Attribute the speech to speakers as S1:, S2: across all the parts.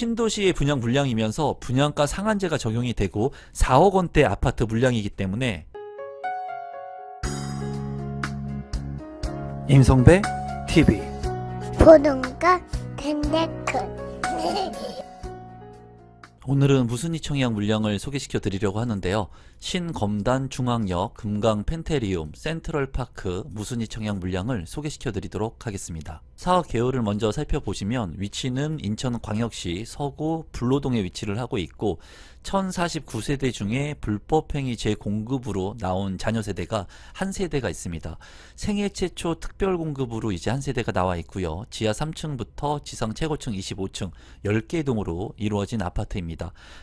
S1: 신도시의 분양 물량이면서 분양가 상한제가 적용이 되고 4억 원대 아파트 물량이기 때문에 임성배 TV
S2: 보동과 텐데크
S1: 오늘은 무순이 청약 물량을 소개시켜 드리려고 하는데요. 신검단 중앙역 금강 펜테리움 센트럴파크 무순이 청약 물량을 소개시켜 드리도록 하겠습니다. 사업 개요를 먼저 살펴보시면 위치는 인천광역시 서구 불로동에 위치를 하고 있고 1049세대 중에 불법행위 재공급으로 나온 자녀 세대가 한 세대가 있습니다. 생애 최초 특별 공급으로 이제 한 세대가 나와 있고요. 지하 3층부터 지상 최고층 25층 10개 동으로 이루어진 아파트입니다.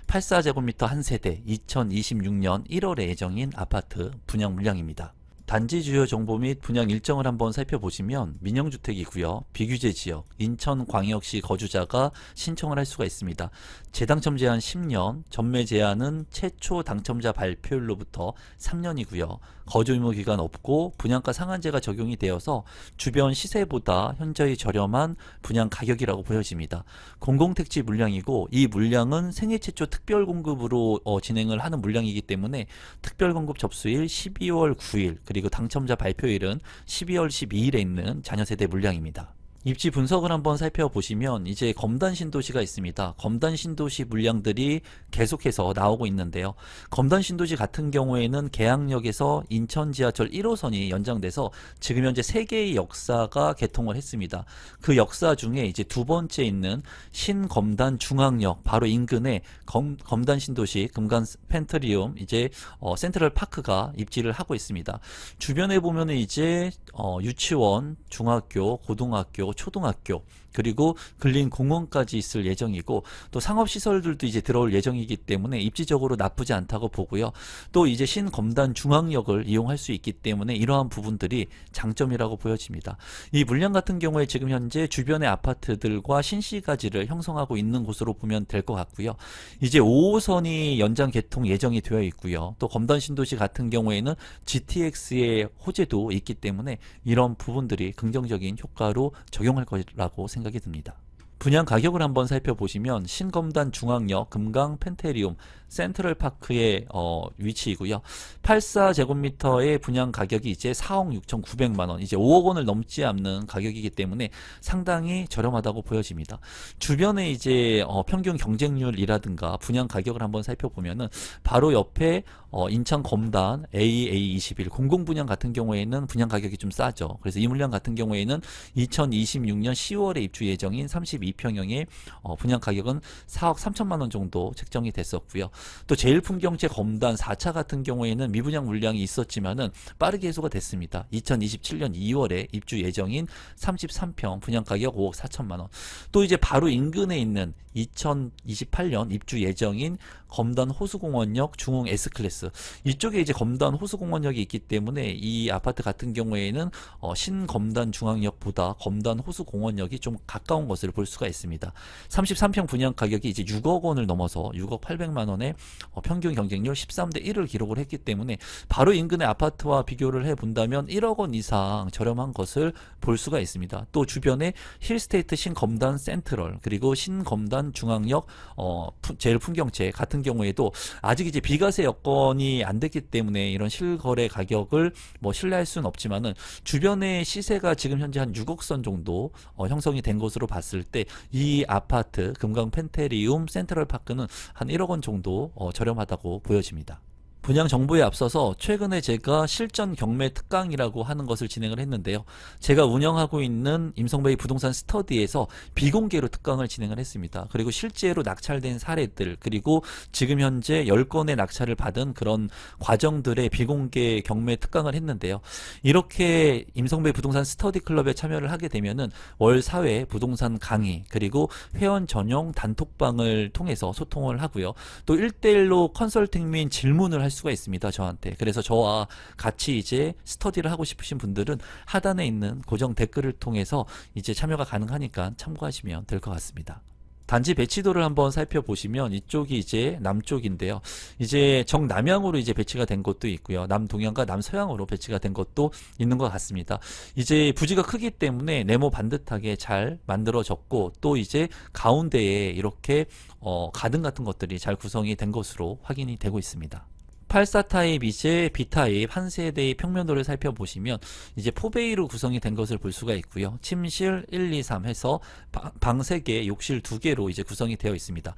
S1: 84제곱미터 한 세대 2026년 1월에 예정인 아파트 분양 물량입니다. 단지 주요 정보 및 분양 일정을 한번 살펴보시면 민영주택이고요. 비규제 지역, 인천광역시 거주자가 신청을 할 수가 있습니다. 재당첨 제한 10년, 전매 제한은 최초 당첨자 발표일로부터 3년이고요. 거주 의무 기간 없고 분양가 상한제가 적용이 되어서 주변 시세보다 현저히 저렴한 분양 가격이라고 보여집니다. 공공택지 물량이고 이 물량은 생애 최초 특별 공급으로 어, 진행을 하는 물량이기 때문에 특별 공급 접수일 12월 9일 그리고 당첨자 발표일은 12월 12일에 있는 자녀 세대 물량입니다. 입지 분석을 한번 살펴보시면 이제 검단 신도시가 있습니다. 검단 신도시 물량들이 계속해서 나오고 있는데요. 검단 신도시 같은 경우에는 계양역에서 인천 지하철 1호선이 연장돼서 지금 현재 세 개의 역사가 개통을 했습니다. 그 역사 중에 이제 두 번째 있는 신검단 중앙역 바로 인근에 검, 검단 신도시 금간 펜트리움 이제 어, 센트럴 파크가 입지를 하고 있습니다. 주변에 보면은 이제 어, 유치원, 중학교, 고등학교, 초등학교 그리고 근린 공원까지 있을 예정이고 또 상업 시설들도 이제 들어올 예정이기 때문에 입지적으로 나쁘지 않다고 보고요. 또 이제 신검단 중앙역을 이용할 수 있기 때문에 이러한 부분들이 장점이라고 보여집니다. 이 물량 같은 경우에 지금 현재 주변의 아파트들과 신시가지를 형성하고 있는 곳으로 보면 될 것 같고요. 이제 5호선이 연장 개통 예정이 되어 있고요. 또 검단 신도시 같은 경우에는 GTX의 호재도 있기 때문에 이런 부분들이 긍정적인 효과로 적용할 거라고 생각이 듭니다. 분양 가격을 한번 살펴보시면 신검단 중앙역 금강 펜테리움 센트럴 파크의 어, 위치이고요. 84제곱미터의 분양 가격이 이제 4억 6,900만 원, 이제 5억 원을 넘지 않는 가격이기 때문에 상당히 저렴하다고 보여집니다. 주변에 이제 어, 평균 경쟁률이라든가 분양 가격을 한번 살펴보면은 바로 옆에 어, 인천 검단 AA21 공공 분양 같은 경우에는 분양 가격이 좀 싸죠. 그래서 이 물량 같은 경우에는 2026년 10월에 입주 예정인 32평형의 어, 분양 가격은 4억 3천만 원 정도 책정이 됐었고요. 또 제일풍경채 검단 4차 같은 경우에는 미분양 물량이 있었지만은 빠르게 해소가 됐습니다. 2027년 2월에 입주 예정인 33평 분양 가격 5억 4천만 원. 또 이제 바로 인근에 있는 2028년 입주 예정인 검단 호수공원역 중흥 S클래스 이쪽에 이제 검단 호수공원역이 있기 때문에 이 아파트 같은 경우에는 어, 신검단 중앙역보다 검단 호수공원역이 좀 가까운 것을 볼 수가 있습니다. 33평 분양 가격이 이제 6억 원을 넘어서 6억 800만 원의 어, 평균 경쟁률 13대 1을 기록을 했기 때문에 바로 인근의 아파트와 비교를 해 본다면 1억 원 이상 저렴한 것을 볼 수가 있습니다. 또 주변에 힐스테이트 신검단 센트럴 그리고 신검단 중앙역 어, 푸- 제일 풍경채 같은 경우에도 아직 이제 비과세 여건이 안 됐기 때문에 이런 실거래 가격을 뭐 신뢰할 수는 없지만은 주변의 시세가 지금 현재 한 6억 선 정도 어, 형성이 된 것으로 봤을 때 이 아파트 금강 펜테리움 센트럴 파크는 한 1억 원 정도 어, 저렴하다고 보여집니다. 분양 정보에 앞서서 최근에 제가 실전 경매 특강이라고 하는 것을 진행을 했는데요. 제가 운영하고 있는 임성베이 부동산 스터디에서 비공개로 특강을 진행을 했습니다. 그리고 실제로 낙찰된 사례들 그리고 지금 현재 10건의 낙찰을 받은 그런 과정들의 비공개 경매 특강을 했는데요. 이렇게 임성베이 부동산 스터디 클럽에 참여를 하게 되면은 월 4회 부동산 강의 그리고 회원 전용 단톡방을 통해서 소통을 하고요. 또 1대1로 컨설팅 및 질문을 할 수가 있습니다. 저한테. 그래서 저와 같이 이제 스터디를 하고 싶으신 분들은 하단에 있는 고정 댓글을 통해서 이제 참여가 가능하니까 참고하시면 될 것 같습니다. 단지 배치도를 한번 살펴보시면 이쪽이 이제 남쪽인데요. 이제 정남향으로 이제 배치가 된 곳도 있고요. 남동향과 남서향으로 배치가 된 곳도 있는 것 같습니다. 이제 부지가 크기 때문에 네모 반듯하게 잘 만들어졌고 또 이제 가운데에 이렇게 어, 가든 같은 것들이 잘 구성이 된 것으로 확인이 되고 있습니다. 84 타입 이제 B 타입 한 세대의 평면도를 살펴보시면 이제 포베이로 구성이 된 것을 볼 수가 있고요. 침실 1, 2, 3 해서 방 3개, 욕실 2개로 이제 구성이 되어 있습니다.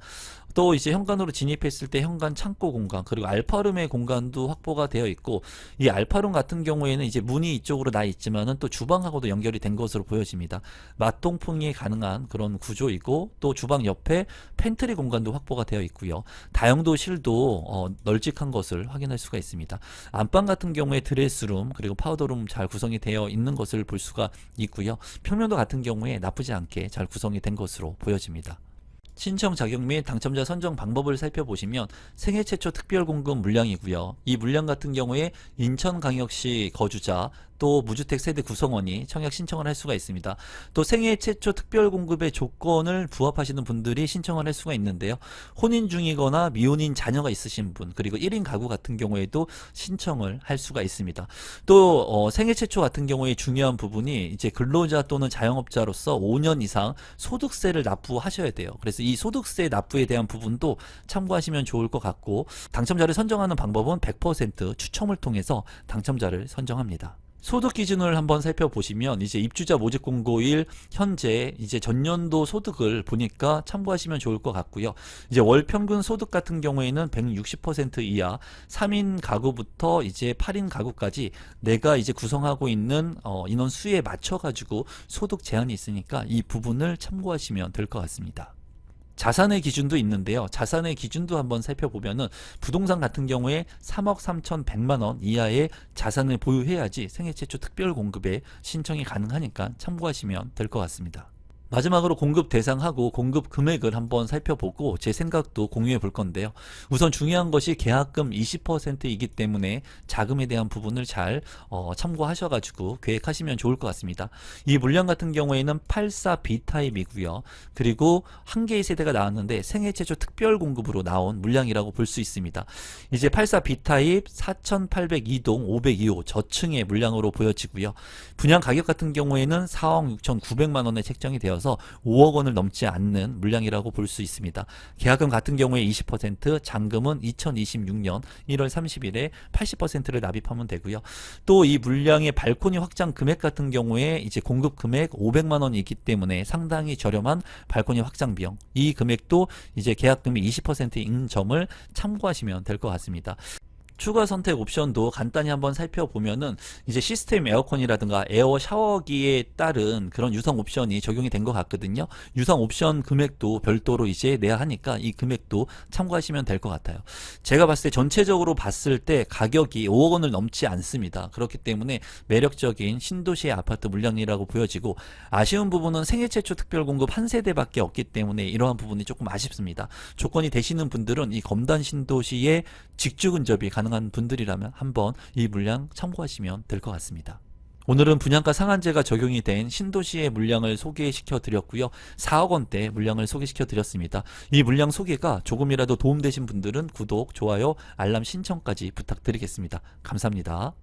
S1: 또 이제 현관으로 진입했을 때 현관 창고 공간 그리고 알파룸의 공간도 확보가 되어 있고 이 알파룸 같은 경우에는 이제 문이 이쪽으로 나 있지만은 또 주방하고도 연결이 된 것으로 보여집니다. 맞동풍이 가능한 그런 구조이고 또 주방 옆에 팬트리 공간도 확보가 되어 있고요. 다용도실도 어, 널찍한 것을 확인할 수가 있습니다. 안방 같은 경우에 드레스룸 그리고 파우더룸 잘 구성이 되어 있는 것을 볼 수가 있고요. 평면도 같은 경우에 나쁘지 않게 잘 구성이 된 것으로 보여집니다. 신청 자격 및 당첨자 선정 방법을 살펴보시면 생애 최초 특별 공급 물량이고요. 이 물량 같은 경우에 인천광역시 거주자 또 무주택 세대 구성원이 청약 신청을 할 수가 있습니다. 또 생애 최초 특별 공급의 조건을 부합하시는 분들이 신청을 할 수가 있는데요. 혼인 중이거나 미혼인 자녀가 있으신 분 그리고 1인 가구 같은 경우에도 신청을 할 수가 있습니다. 또 어, 생애 최초 같은 경우에 중요한 부분이 이제 근로자 또는 자영업자로서 5년 이상 소득세를 납부하셔야 돼요. 그래서 이 소득세 납부에 대한 부분도 참고하시면 좋을 것 같고 당첨자를 선정하는 방법은 100% 추첨을 통해서 당첨자를 선정합니다. 소득 기준을 한번 살펴보시면 이제 입주자 모집 공고일 현재 이제 전년도 소득을 보니까 참고하시면 좋을 것 같고요. 이제 월 평균 소득 같은 경우에는 160% 이하 3인 가구부터 이제 8인 가구까지 내가 이제 구성하고 있는 어, 인원 수에 맞춰 가지고 소득 제한이 있으니까 이 부분을 참고하시면 될 것 같습니다. 자산의 기준도 있는데요. 자산의 기준도 한번 살펴보면은 부동산 같은 경우에 3억 3,100만 원 이하의 자산을 보유해야지 생애 최초 특별 공급에 신청이 가능하니까 참고하시면 될 것 같습니다. 마지막으로 공급 대상하고 공급 금액을 한번 살펴보고 제 생각도 공유해 볼 건데요. 우선 중요한 것이 계약금 20%이기 때문에 자금에 대한 부분을 잘 어, 참고하셔가지고 계획하시면 좋을 것 같습니다. 이 물량 같은 경우에는 84B 타입이고요. 그리고 한 개의 세대가 나왔는데 생애 최초 특별 공급으로 나온 물량이라고 볼 수 있습니다. 이제 84B 타입 4,802동 502호 저층의 물량으로 보여지고요. 분양 가격 같은 경우에는 4억 6,900만 원에 책정이 되어 서 5억 원을 넘지 않는 물량이라고 볼 수 있습니다. 계약금 같은 경우에 20%, 잔금은 2026년 1월 30일에 80%를 납입하면 되고요. 또 이 물량의 발코니 확장 금액 같은 경우에 이제 공급 금액 500만 원이 있기 때문에 상당히 저렴한 발코니 확장 비용. 이 금액도 이제 계약금이 20%인 점을 참고하시면 될 것 같습니다. 추가 선택 옵션도 간단히 한번 살펴보면은 이제 시스템 에어컨이라든가 에어 샤워기에 따른 그런 유성 옵션이 적용이 된 것 같거든요. 유성 옵션 금액도 별도로 이제 내야 하니까 이 금액도 참고하시면 될 것 같아요. 제가 봤을 때 전체적으로 봤을 때 가격이 5억 원을 넘지 않습니다. 그렇기 때문에 매력적인 신도시의 아파트 물량이라고 보여지고 아쉬운 부분은 생애 최초 특별 공급 한 세대밖에 없기 때문에 이러한 부분이 조금 아쉽습니다. 조건이 되시는 분들은 이 검단 신도시의 직주 근접이 가능한 분들이라면 한번 이 물량 참고하시면 될 것 같습니다. 오늘은 분양가 상한제가 적용이 된 신도시의 물량을 소개시켜 드렸고요. 4억 원대 물량을 소개시켜 드렸습니다. 이 물량 소개가 조금이라도 도움되신 분들은 구독, 좋아요, 알람 신청까지 부탁드리겠습니다. 감사합니다.